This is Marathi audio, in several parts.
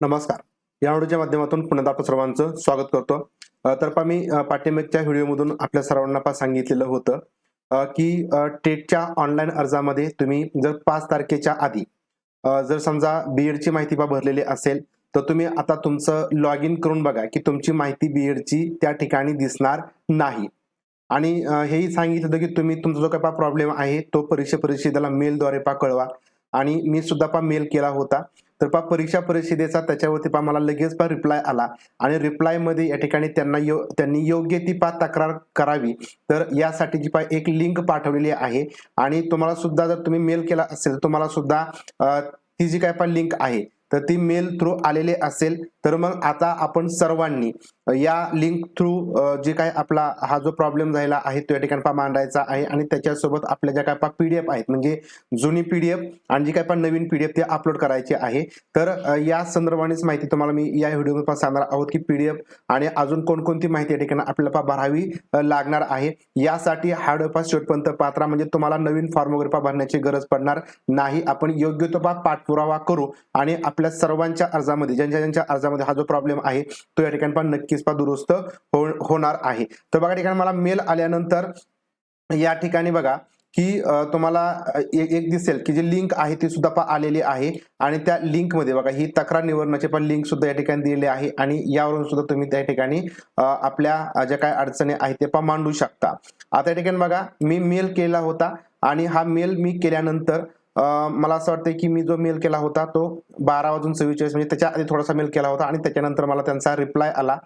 नमस्कार. या व्हिडिओच्या माध्यमातून पुन्हा आपण सर्वांचं स्वागत करतो. तर पहा मी अ, पाठ्यमिकच्या व्हिडिओमधून आपल्या सर्वांना पहा सांगितलेलं होतं की टेटच्या ऑनलाईन अर्जामध्ये तुम्ही जर पाच तारखेच्या आधी जर समजा बी ची माहिती पा भरलेली असेल तर तुम्ही आता तुमचं लॉग इन करून बघा की तुमची माहिती बी ची त्या ठिकाणी दिसणार नाही. आणि हेही सांगितलं होतं की तुम्ही तुमचा जो काही पा प्रॉब्लेम आहे तो परीक्षा परिषदेला मेलद्वारे पा कळवा. आणि मी सुद्धा पा मेल केला होता. तर पहा परीक्षा परिषदेचा त्याच्यावरती पहा मला लगेच पहा रिप्लाय आला. आणि रिप्लायमध्ये या ठिकाणी त्यांना यो त्यांनी योग्य ती पहा तक्रार करावी. तर यासाठी जी पहा एक लिंक पाठवलेली आहे. आणि तुम्हाला सुद्धा जर तुम्ही मेल केला असेल तर तुम्हाला सुद्धा ती जी काय पा लिंक आहे तर ती मेल थ्रू आलेले असेल तर मग आता आपण सर्वांनी या लिंक थ्रू जे काय आपला हा जो प्रॉब्लेम झालेला आहे तो या ठिकाणी पहा मांडायचा आहे आणि त्याच्यासोबत आपल्या ज्या काय पहा पीडीएफ आहेत म्हणजे जुनी पीडीएफ आणि जी काय पण नवीन पीडीएफ ते अपलोड करायची आहे. तर या संदर्भानेच माहिती तुम्हाला मी या व्हिडिओमध्ये पण सांगणार आहोत की पीडीएफ आणि अजून कोणकोणती माहिती या ठिकाणी आपल्याला पा भरावी लागणार आहे. यासाठी हार्ड पास शेवटपर्यंत पात्रा म्हणजे तुम्हाला नवीन फॉर्म वगैरे पा भरण्याची गरज पडणार नाही. आपण योग्य तो पा पाठपुरावा करू आणि आपल्या सर्वांच्या अर्जामध्ये ज्यांच्या ज्यांच्या अर्जामध्ये हा जो प्रॉब्लेम आहे तो या ठिकाणी पण नक्कीच पहा दुरुस्त हो- होणार आहे. तर बघा ठिकाणी मला मेल आल्यानंतर या ठिकाणी बघा की तुम्हाला एक एक दिसेल की जी लिंक आहे ती सुद्धा पहा आलेली आहे आणि त्या लिंकमध्ये बघा ही तक्रार निवारणाची पण लिंक सुद्धा या ठिकाणी दिलेली आहे आणि यावरून सुद्धा तुम्ही त्या ठिकाणी आपल्या ज्या काय अडचणी आहेत ते पण मांडू शकता. आता या ठिकाणी बघा मी मेल केला होता आणि हा मेल मी केल्यानंतर मला असं वाटतं की मी जो मेल केला होता तो बारा वाजून चव्वेचाळीस म्हणजे त्याच्या आधी थोडासा मेल केला होता आणि त्याच्यानंतर मला त्यांचा रिप्लाय आला.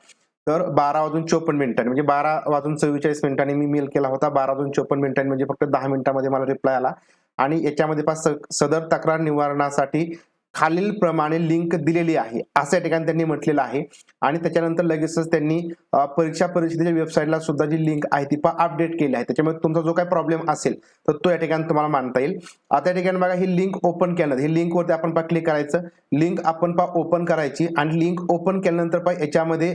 तर बारा वाजून चोपन्न मिनिटांनी म्हणजे बारा वाजून चव्वेचाळीस मिनिटांनी मी मेल केला होता. बारा वाजून चोपन्न मिनिटांनी म्हणजे फक्त दहा मिनिटांमध्ये मला रिप्लाय आला. आणि याच्यामध्ये पास सदर तक्रार निवारणासाठी खालील प्रमाणे लिंक दिलेली आहे. असं या ठिकाणी त्यांनी म्हटलेलं आहे. आणि त्याच्यानंतर लगेचच त्यांनी परीक्षा परिषदेच्या वेबसाईटला सुद्धा जी लिंक आहे ती पहा अपडेट केली आहे. त्याच्यामुळे तुमचा जो काही प्रॉब्लेम असेल तर तो या ठिकाणी तुम्हाला मांडता येईल. आता या ठिकाणी बघा ही लिंक ओपन केल्यानंतर ही लिंकवरती आपण पहा क्लिक करायचं. लिंक आपण पहा ओपन करायची. आणि लिंक ओपन केल्यानंतर पहा याच्यामध्ये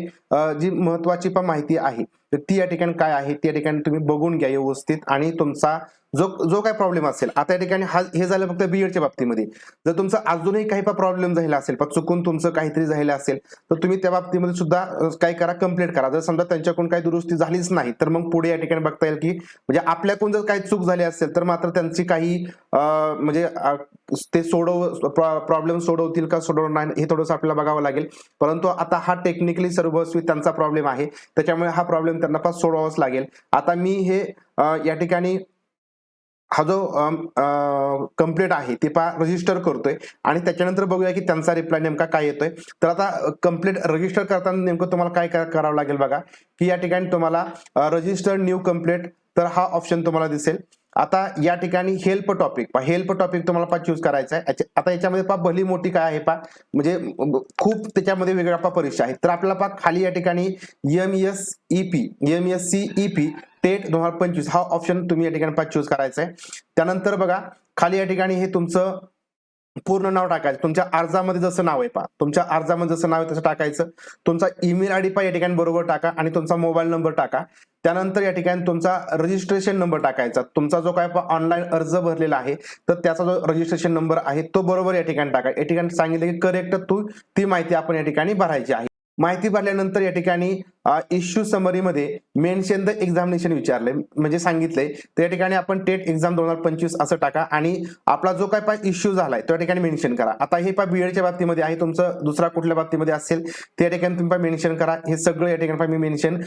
जी महत्वाची पण माहिती आहे तर ती या ठिकाणी काय आहे ती या ठिकाणी तुम्ही बघून घ्या व्यवस्थित. आणि तुमचा जो जो काय प्रॉब्लेम असेल आता या ठिकाणी हा हे झालं फक्त बीएडच्या बाबतीमध्ये. जर तुमचा अजूनही काही प्रॉब्लेम झालेला असेल चुकून तुमचं काहीतरी झालेलं असेल तर तुम्ही त्या बाबतीमध्ये सुद्धा काय करा कंप्लीट करा. जर समजा त्यांच्याकडून काही दुरुस्ती झालीच नाही तर मग पुढे या ठिकाणी बघता येईल की म्हणजे आपल्याकडून जर काही चूक झाली असेल तर मात्र त्यांची काही म्हणजे ते सोडव प्रॉब्लेम सोडवतील का सोडवणार नाही हे थोडंसं आपल्याला बघावं लागेल. परंतु आता हा टेक्निकली सर्वस्वी त्यांचा प्रॉब्लेम आहे. त्याच्यामुळे हा प्रॉब्लेम त्यांना पण सोडवावाच लागेल. आता मी हे या ठिकाणी हा जो कंप्लेंट आहे ते पहा रजिस्टर करतोय. आणि त्याच्यानंतर बघूया की त्यांचा रिप्लाय नेमका काय येतोय. तर आता कंप्लेंट रजिस्टर करताना नेमकं तुम्हाला काय करावं लागेल बघा. की या ठिकाणी तुम्हाला रजिस्टर न्यू कंप्लेंट तर हा ऑप्शन तुम्हाला दिसेल. आता या ठिकाणी हेल्प टॉपिक पा हेल्प टॉपिक तुम्हाला पा चूज करायचा आहे याच्या- आता याच्यामध्ये पहा भली मोठी काय आहे पहा. म्हणजे खूप त्याच्यामध्ये वेगळ्या पा परीक्षा आहेत. तर आपल्याला पहा खाली या ठिकाणी M S E P M S C E P TET दोन हजार पंचवीस हा ऑप्शन तुम्ही या ठिकाणी पा चूज करायचा आहे त्यानंतर बघा खाली या ठिकाणी हे तुमचं पूर्ण नाव टाकायचं. तुमच्या अर्जामध्ये जसं नाव आहे पहा. तुमच्या अर्जामध्ये जसं नाव आहे तसं टाकायचं. तुमचा ईमेल आय डी पहा या ठिकाणी बरोबर टाका आणि तुमचा मोबाईल नंबर टाका. त्यानंतर या ठिकाणी तुमचा रजिस्ट्रेशन नंबर टाकायचा. तुमचा जो काय ऑनलाईन अर्ज भरलेला आहे तर त्याचा जो रजिस्ट्रेशन नंबर आहे तो बरोबर या ठिकाणी टाका. या ठिकाणी सांगितलं की करेक्ट तू ती माहिती आपण या ठिकाणी भरायची आहे. माहिती भरल्यानंतर या ठिकाणी इश्यू समरीमध्ये मेन्शन द एक्झामिनेशन विचारलंय म्हणजे सांगितलंय. तर या ठिकाणी आपण टेट एक्झाम दोन हजार पंचवीस असं टाका आणि आपला जो काय पाय इश्यू झालाय तो या ठिकाणी मेन्शन करा. आता हे पा बीएडच्या बाबतीमध्ये आहे तुमचं दुसरा कुठल्या बाबतीमध्ये असेल त्या ठिकाणी तुम्ही मेन्शन करा. हे सगळं या ठिकाणी मी मेन्शन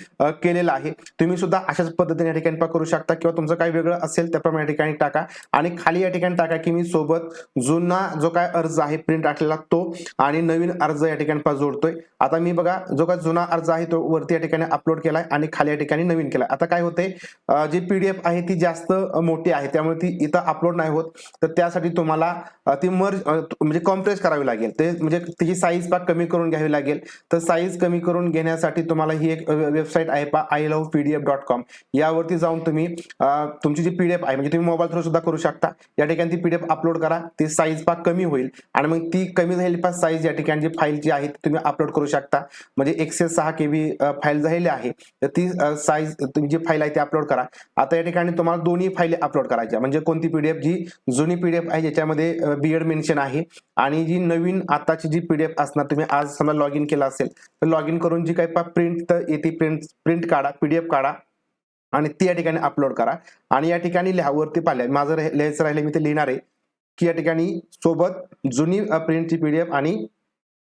केलेलं आहे. तुम्ही सुद्धा अशाच पद्धतीने या ठिकाणी पा करू शकता किंवा तुमचं काही वेगळं असेल त्याप्रमाणे या ठिकाणी टाका. आणि खाली या ठिकाणी टाका की मी सोबत जुना जो काय अर्ज आहे प्रिंट टाकलेला तो आणि नवीन अर्ज या ठिकाणी पहा जोडतोय. आता मी बघा जो का जुना अर्ज आहे तो वरती या ठिकाणी अपलोड केलाय आणि खाली या ठिकाणी नवीन केलाय. आता काय होते जी पीडीएफ आहे ती जास्त मोठी आहे त्यामुळे ती इथं अपलोड नाही होत. तर त्यासाठी तुम्हाला ती मर्ज म्हणजे कॉम्प्रेस करावी लागेल. ते म्हणजे तिची साईज पाक कमी करून घ्यावी लागेल. तर साईज कमी करून घेण्यासाठी तुम्हाला ही एक वेबसाईट आहे पा I love PDF dot com यावरती जाऊन तुम्ही तुमची जी पीडीएफ आहे म्हणजे तुम्ही मोबाईल थ्रू सुद्धा करू शकता. या ठिकाणी ती पीडीएफ अपलोड करा ती साईज पाक कमी होईल. आणि मग ती कमी झालेली पास साईज या ठिकाणी जी फाईल जी आहे ती तुम्ही अपलोड करू शकता. म्हणजे एकशे सहा के बी फाईल झालेली आहे. तर ती साईज तुम्ही जी फाईल आहे ती अपलोड करा. आता या ठिकाणी तुम्हाला दोन्ही फाईली अपलोड करायच्या. म्हणजे कोणती पीडीएफ जी जुनी पीडीएफ आहे ज्याच्यामध्ये बीएड मेन्शन आहे आणि जी नवीन आताची जी पीडीएफ असणार तुम्ही आज समजा लॉग इन केलं असेल तर लॉग इन करून जी काही प्रिंट तर येते प्रिंट प्रिंट काढा पीडीएफ काढा आणि ती या ठिकाणी अपलोड करा. आणि या ठिकाणी लिहावरती पाहिल्या माझं लिहायचं राहिलं मी ते लिहिणार आहे की या ठिकाणी सोबत जुनी प्रिंटची पीडीएफ आणि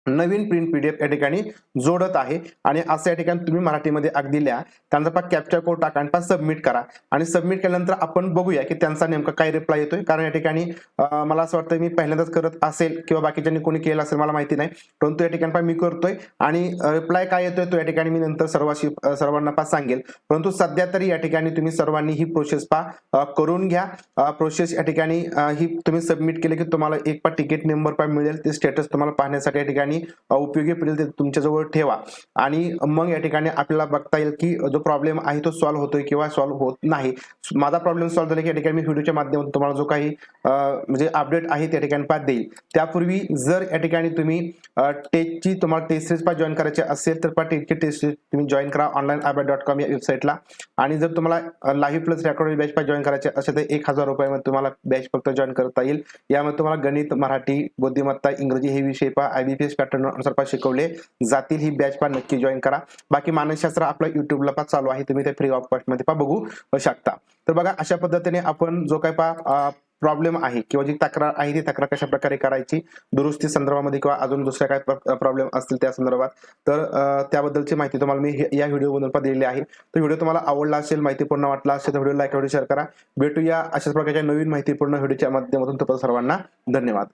नवीन प्रिंट पीडीएफ या ठिकाणी जोडत आहे. आणि असं या ठिकाणी तुम्ही मराठीमध्ये अगदी लिहा. त्यांचा पा कॅप्चर कोड टाका आणि सबमिट करा. आणि सबमिट केल्यानंतर आपण बघूया की त्यांचा नेमका काय रिप्लाय येतोय. कारण या ठिकाणी मला असं वाटतं मी पहिल्यांदाच करत असेल किंवा बाकीच्यांनी कोणी केलं असेल मला माहिती नाही. परंतु या ठिकाणी पहा मी करतोय. आणि रिप्लाय काय येतोय तो या ठिकाणी मी नंतर सर्वांशी सर्वांना पा सांगेल. परंतु सध्या तरी या ठिकाणी तुम्ही सर्वांनी ही प्रोसेस पा करून घ्या. प्रोसेस या ठिकाणी ही तुम्ही सबमिट केले की तुम्हाला एक पा तिकीट नंबर पा मिळेल. ते स्टेटस तुम्हाला पाहण्यासाठी या ठिकाणी ठिकाणी उपयोगी पडेल ते तुमच्याजवळ ठेवा. आणि मग या ठिकाणी आपल्याला बघता येईल की जो प्रॉब्लेम आहे तो सॉल्व्ह होतोय किंवा सॉल्व्ह होत नाही. माझा प्रॉब्लेम सॉल्व्ह झाला की या ठिकाणी मी व्हिडिओच्या माध्यमातून तुम्हाला जो काही म्हणजे अपडेट आहे त्या ठिकाणी पाठ देईल. त्यापूर्वी जर या ठिकाणी तुम्ही टेस्टची तुम्हाला टेस्ट सिरीज पास जॉईन करायची असेल तर पा टेस्टची टेस्ट सिरीज तुम्ही जॉईन करा ऑनलाईन आबा डॉट कॉम या वेबसाईटला आणि जर तुम्हाला live plus record batch pass join करायचे असेल तर एक हजार रुपयामध्ये तुम्हाला बॅच फक्त जॉईन करता येईल. यामध्ये तुम्हाला गणित मराठी बुद्धिमत्ता इंग्रजी हे विषय पा आयबीपीएस पॅटर्न अनुसार शिकवले. जातील ही बॅच पण नक्की जॉईन करा. बाकी मानसशास्त्र आपलं युट्यूबला पण चालू आहे. तुम्ही ते फ्री ऑफ कॉस्टमध्ये बघू शकता. तर बघा अशा पद्धतीने आपण जो काय पा प्रॉब्लेम आहे किंवा जी तक्रार आहे ती तक्रार कशा प्रकारे करायची दुरुस्ती संदर्भामध्ये किंवा अजून दुसऱ्या काय प्रॉब्लेम असतील त्या संदर्भात तर त्याबद्दलची माहिती तुम्हाला मी या व्हिडिओमधून पण दिलेली आहे. तर व्हिडिओ तुम्हाला आवडला असेल माहितीपूर्ण वाटला असेल तर व्हिडिओ लाईक व्हिडिओ शेअर करा. भेटूया अशाच प्रकारच्या नवीन माहितीपूर्ण व्हिडिओच्या माध्यमातून. तुम्हाला सर्वांना धन्यवाद.